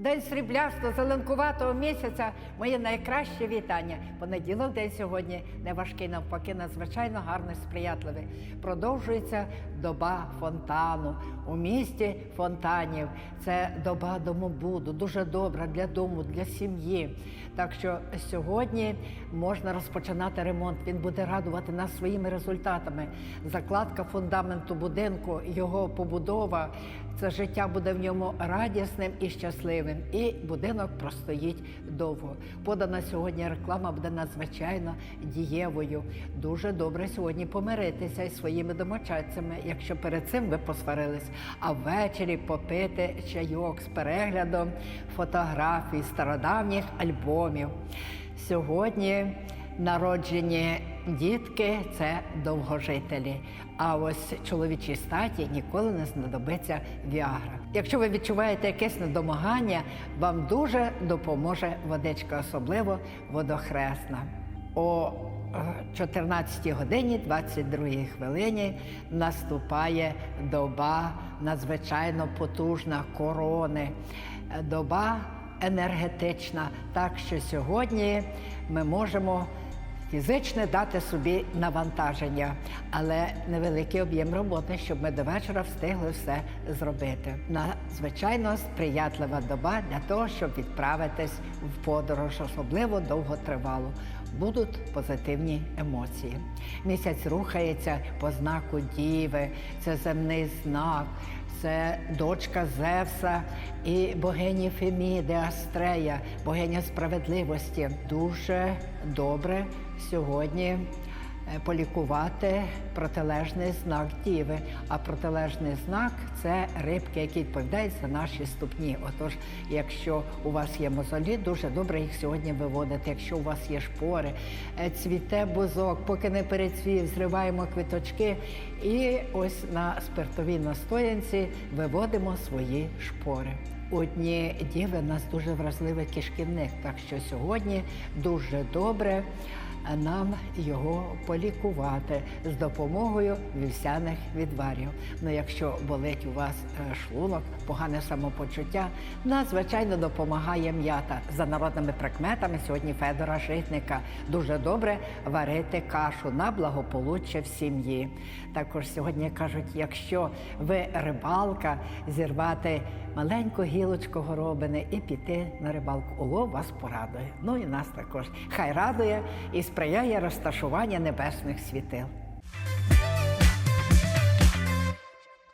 День сріблясто зеленкуватого місяця моє найкраще вітання. Понеділок день сьогодні не важкий, навпаки, надзвичайно гарний, сприятливий. Продовжується доба фонтану. У місті фонтанів. Це доба домобуду, дуже добра для дому, для сім'ї. Так що сьогодні можна розпочинати ремонт. Він буде радувати нас своїми результатами. Закладка фундаменту будинку, його побудова. Це життя буде в ньому радісним і щасливим. І будинок простоїть довго. Подана сьогодні реклама буде надзвичайно дієвою. Дуже добре сьогодні помиритися із своїми домочадцями, якщо перед цим ви посварились, а ввечері попити чайок з переглядом фотографій стародавніх альбомів. Сьогодні народжені дітки це довгожителі. А ось чоловічій статі ніколи не знадобиться віагра. Якщо ви відчуваєте якесь недомагання, вам дуже допоможе водичка, особливо водохресна. О е, 14 годині 22 хвилині наступає доба надзвичайно потужна корони, Е, доба енергетична. Так що сьогодні ми можемо фізичне дати собі навантаження, але невеликий об'єм роботи, щоб ми до вечора встигли все зробити. Надзвичайно сприятлива доба для того, щоб відправитись в подорож, особливо довготривалу. Будуть позитивні емоції. Місяць рухається по знаку Діви, це земний знак. Це дочка Зевса і богині Феміди Астрея, богиня справедливості. Дуже добре сьогодні полікувати протилежний знак діви. А протилежний знак це рибки, які відповідають за наші ступні. Отож, якщо у вас є мозолі, дуже добре їх сьогодні виводити. Якщо у вас є шпори, е, цвіте бузок, поки не перецвів, зриваємо квіточки і ось на спиртовій настоянці виводимо свої шпори. У дні діви нас дуже вразливий кишківник, так що сьогодні дуже добре нам його полікувати з допомогою вівсяних відварів. Ну, якщо болить у вас е, шлунок, погане самопочуття, надзвичайно допомагає м'ята. За народними прикметами сьогодні Федора Житника дуже добре варити кашу на благополуччя в сім'ї. Також сьогодні кажуть, якщо ви рибалка, зірвати маленьку гілочку горобини і піти на рибалку. Улов вас порадує. Ну і нас також. Хай радує і сприяє розташування небесних світил.